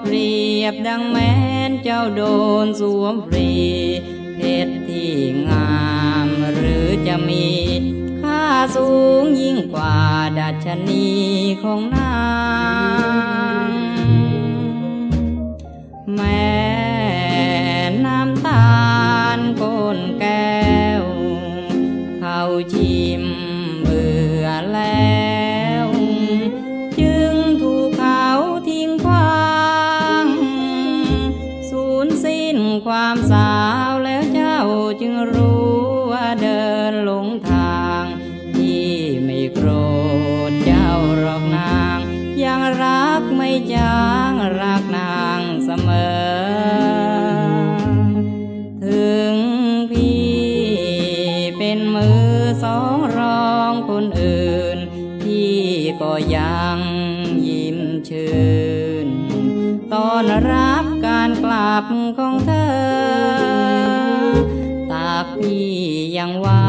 เปรียบดังแม้นเจ้าโดนสวมฟรีเพชรที่งามหรือจะมีค่าสูงยิ่งกว่าดัชนีของนาง กไม่จางรักนางเสมอ ถึงพี่เป็นมือสองรองคนอื่น พี่ก็ยังยิ้มชื่น ตอนรับการกลับของเธอ ตากพี่ยังว่า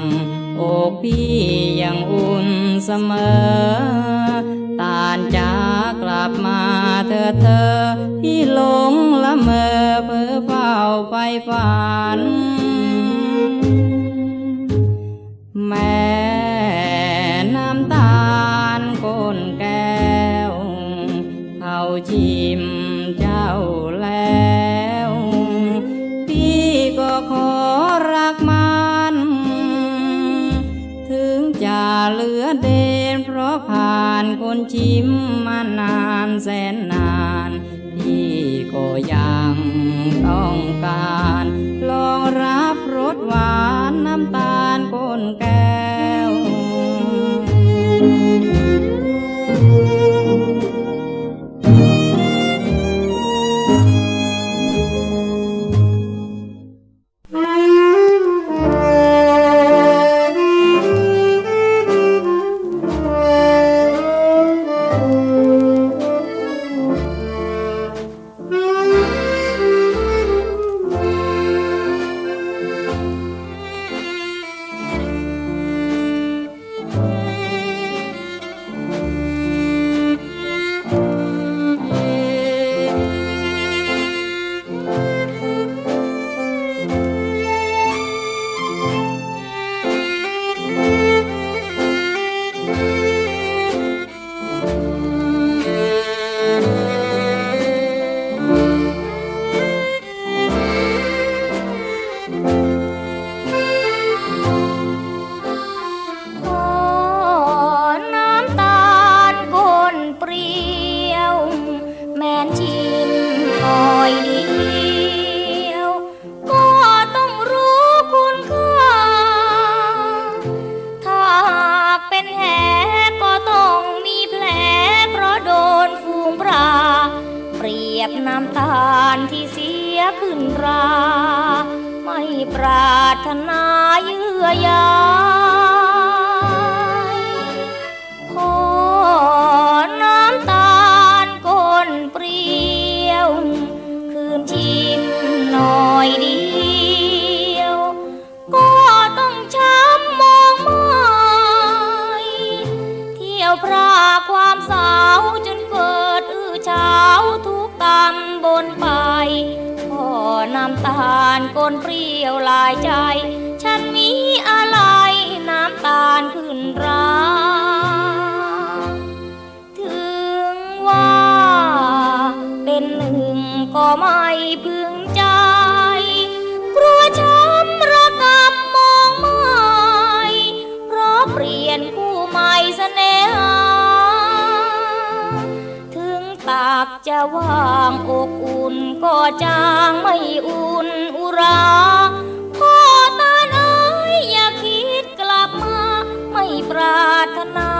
ง อกพี่ยังอุ่นเสมอ เธอเธอพี่หลงละเมอเพ้อเฝ้าไฟฝัน แม่น้ำตาลก้นแก้ว เขาชิมเจ้าแล้ว พี่ก็ขอรักมันถึงจะเหลือเดนเพราะผ่านคนชิมมานานแสนนาน ก็ยังต้องการลองรับรสหวานน้ำตาลก้นแก้วข เปรียบน้ำตาลที่เสียขึ้นรา ไม่ปรารถนาเยื่อใยขอน้ำตาลก้นเปรี้ยว คืนชิมหน่อยเดียว ก็ต้องช้ำมองไม่เที่ยวพราความสาวจ ไปขอน้ำตาลก้นเปรี้ยวลายใจ ฉันมีอะไรน้ำตาลขึ้นราถึงว่าเป็นหนึ่งก็ไม่พึงใจ จะว่างอกอุ่นก็จางไม่อุ่นอุราพ่อตาเอ้ยอย่าคิดกลับมา ไม่ปรารถนา